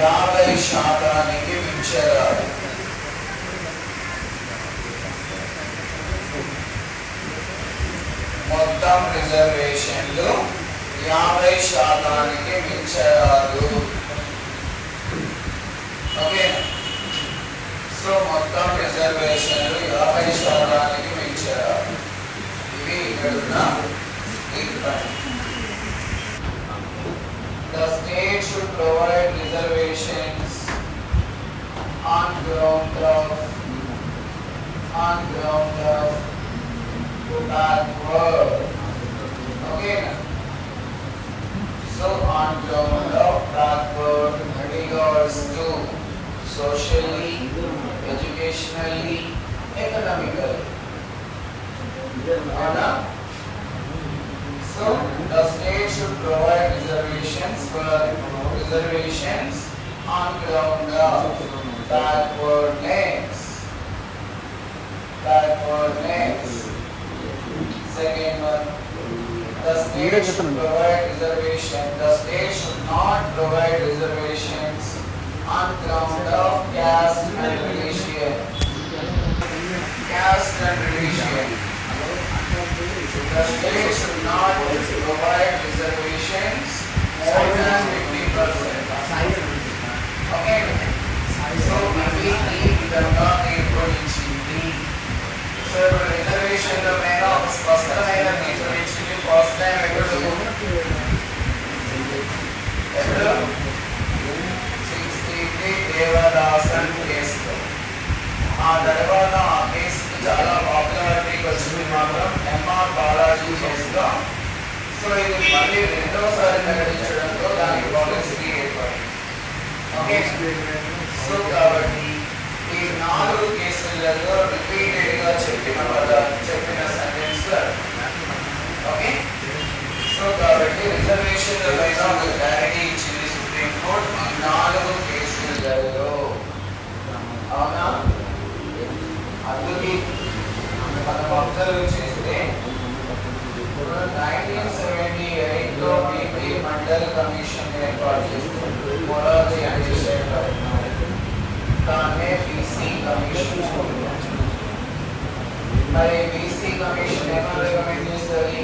యాభై శాతానికి మించరాదు. మొత్తం రిజర్వేషన్లు యాభై శాతానికి మించరాదు. ఓకే సో మొత్తం రిజర్వేషన్లు యాభై శాతానికి మించరాదు ఇవి ఇక్కడున్న provide reservations on ground of on ground of Buddha's word. Okay. So on ground of that word regards to socially, educationally, economically. Right? So the state should provide reservations for reservations on ground of backwardness. Backwardness. Second one. The state should provide reservation. The state should not provide reservations on ground of caste and religion. Caste and religion does not so ఇది మళ్ళీ రెండోసారి ప్రకటించడంతో దానికి policy ఏర్పడింది. Okay so కాబట్టి ఈ నాలుగు కేసులలో రిపీటెడ్గా చెప్పిన చెప్పిన సెంటెన్స్ ఓకే సో కాబట్టి రిజర్వేషన్ల పైన ఒక క్లారిటీ ఇచ్చింది నాలుగు కేసులలో. అవునా? అందుకే మండల్ కమిషన్ ఏర్పాటు చేస్తుంది మొరార్జీ చంద్రశేఖర్ దాన్నే బీసీ కమిషన్ మరి బీసీ కమిషన్ ఏమో రికమెండ్ చేస్తుంది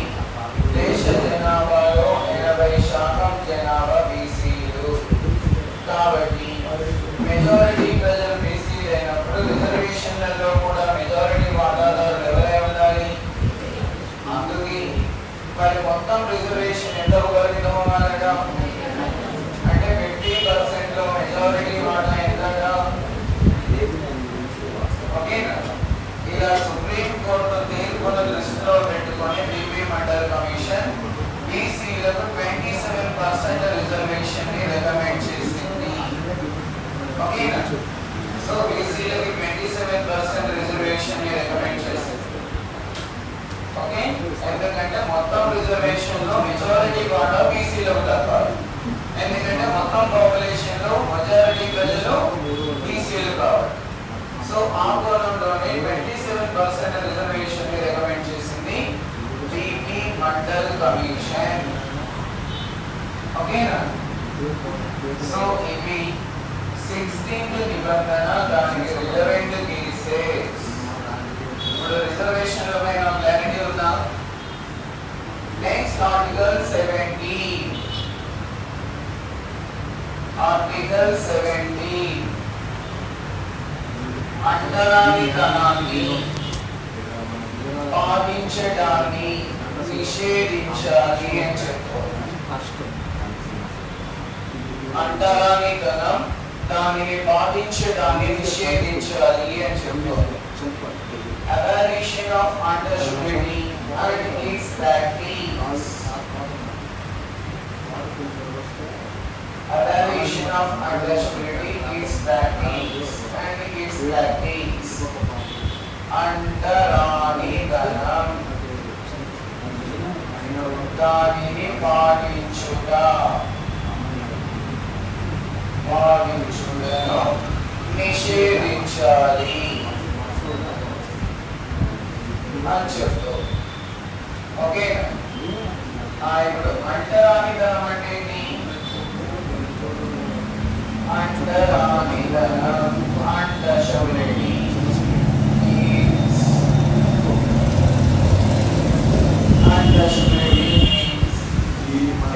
దేశ జనాభాలో ఎనభై శాతం జనాభా బీసీలు కాబట్టి మెజారిటీ బీపీ మండల్ కమిషన్ ఓకేనా సో ఇవి సిక్స్టీన్త్ నిబంధన దానికి రిలవెంట్ కేసెస్ ఇప్పుడు రిజర్వేషన్ల పైన క్లారిటీ ఉందా next article seventeen article seventeen అంటరానితనాన్ని పాటించడాన్ని నిషేధించాలి అని చెప్పారు అంటరానితనం దానిని పాటించడాన్ని నిషేధించాలి అని చెప్పారు abolition of understanding and its practice. Abolition of understanding its practice and its practice. అంటరాని దానిని పాటించుట పాలించుటను నిషేధించాలి. అని చెప్తూ. ఓకే ఇప్పుడు ఇప్పుడు అంటరానితనం అంటే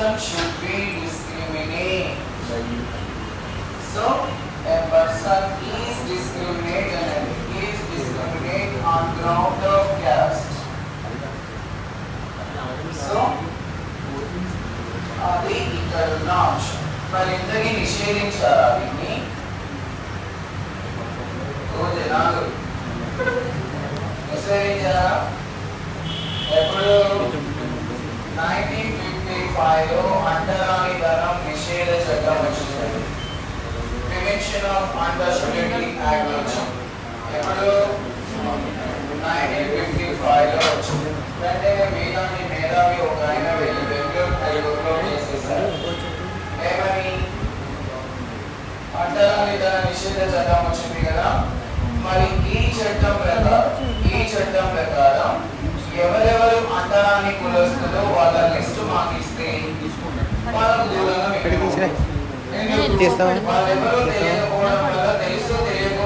person should be discriminate. So, a person is discriminated is discriminate on ground of caste. So, అది ఇక్కడ ఉన్న అంశం మరి ఇంతకీ నిషేధించారా దీన్ని ఓ జనాలు నిషేధించారా ఎప్పుడు నైన్టీన్ ఫిఫ్టీ ఫైవ్లో అంటరాని ధనం నిషేధ చట్టం వచ్చింది. ప్రివెన్షన్ ఆఫ్ అండర్స్టాండింగ్ యాక్ట్ వచ్చింది ఎప్పుడు నైన్టీన్ ఫిఫ్టీ ఫైవ్లో వచ్చింది. అంటే మీదాన్ని మేధావి ఒక ఆయన వెళ్ళి బెంగళూరు తెలుగులో చేసేసారు ఏమని అంటరాని ధన నిషేధ చట్టం వచ్చింది కదా మరి ఈ చట్టం ప్రకారం ఈ చట్టం ప్రకారం అంటరాని కులస్తులు వాళ్ళ లిస్ట్ మాకు ఇస్తే వాళ్ళకు దూరంగా. వాళ్ళెవరో తెలియకపోవడం వల్ల తెలుసో తెలియక